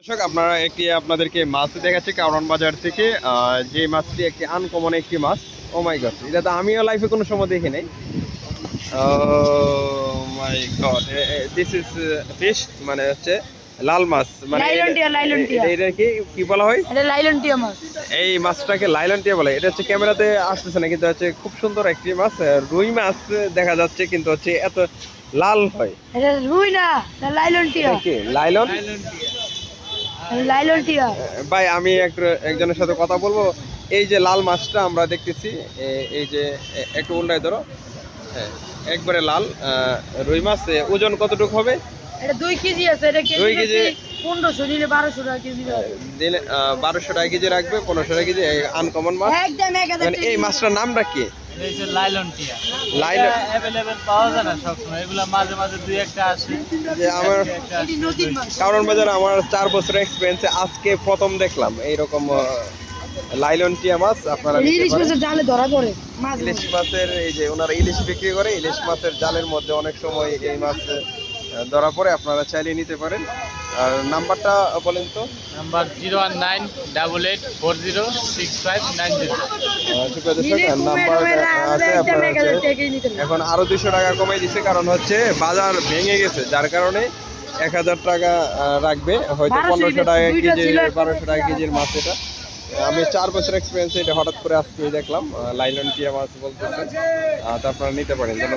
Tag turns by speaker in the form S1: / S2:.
S1: দর্শক আপনারা একটি আপনাদেরকে মাছ দেখাচ্ছি কারণ বাজার থেকে আহ, যে মাছটি একটি আনকমন একটি মাছ ও মাই গড এটা তো আমিও লাইফে কোনো সময় দেখি নাই। My God this is fish মানে হচ্ছে লাল মাছ মানে
S2: লাইলন
S1: এটা- কি কি বলা হয়?
S2: এটা লাইলন মাছ।
S1: এই মাছটাকে লাইলন টিয়া বলে। এটা হচ্ছে ক্যামেরাতে আসতেছে না কিন্তু হচ্ছে খুব সুন্দর একটি মাছ রুই মাছ দেখা যাচ্ছে কিন্তু হচ্ছে এত লাল হয়।
S2: এটা রুই না এটা লাইলন
S1: কি লাইলন
S2: লাইলন টিয়া।
S1: ভাই আমি একটু একজনের সাথে কথা বলব। এই যে লাল মাছটা আমরা দেখতেছি এই যে একটু উল্টায় ধরো। হ্যাঁ একবারে লাল রুই মাছ ওজন কতটুকু হবে?
S2: এটা দুই কেজি আছে এটা
S1: দুই কেজি?
S2: পনেরোশো নিলে বারোশো টাকা কেজি
S1: দিলে বারোশো টাকা কেজি রাখবে পনেরোশো টাকা কেজি আনকমন মাছ।
S2: একদম
S1: মানে এই মাছটার নামটা কি?
S3: লাইলন টিয়া।
S1: লাইলন।
S3: অ্যাভেলেবেল পাওয়া যায় না সবসময়। এগুলো মাঝে মাঝে দুই একটা আসে।
S1: যে আমার কারণ বাজার আমার চার বছরের এক্সপিরিয়েন্সে আজকে প্রথম দেখলাম এইরকম আহ, লাইলন টিয়া মাছ আপনারা
S2: ইলিশ মাছের জালে ধরা পড়ে
S1: ইলিশ মাছের এই যে ওনারা ইলিশ বিক্রি করে ইলিশ মাছের জালের মধ্যে অনেক সময় এই মাছ ধরা পড়ে। আপনারা চাইলে নিতে পারেন। আর নাম্বারটা বলেন তো।
S3: Number zero one nine double eight four zero six five nine zero.
S1: এখন আরও দুশো টাকা কমে দিছে কারণ হচ্ছে বাজার ভেঙে গেছে যার কারণে এক হাজার টাকা রাখবে। হয়তো পনেরোশো টাকা কেজি বারোশো টাকা কেজির মাছ এটা। আমি চার বছর এক্সপিরিয়েন্স এটা হঠাৎ করে আজকে দেখলাম লাইলন টিয়া মাছ বলতেছে। তো আপনারা নিতে পারেন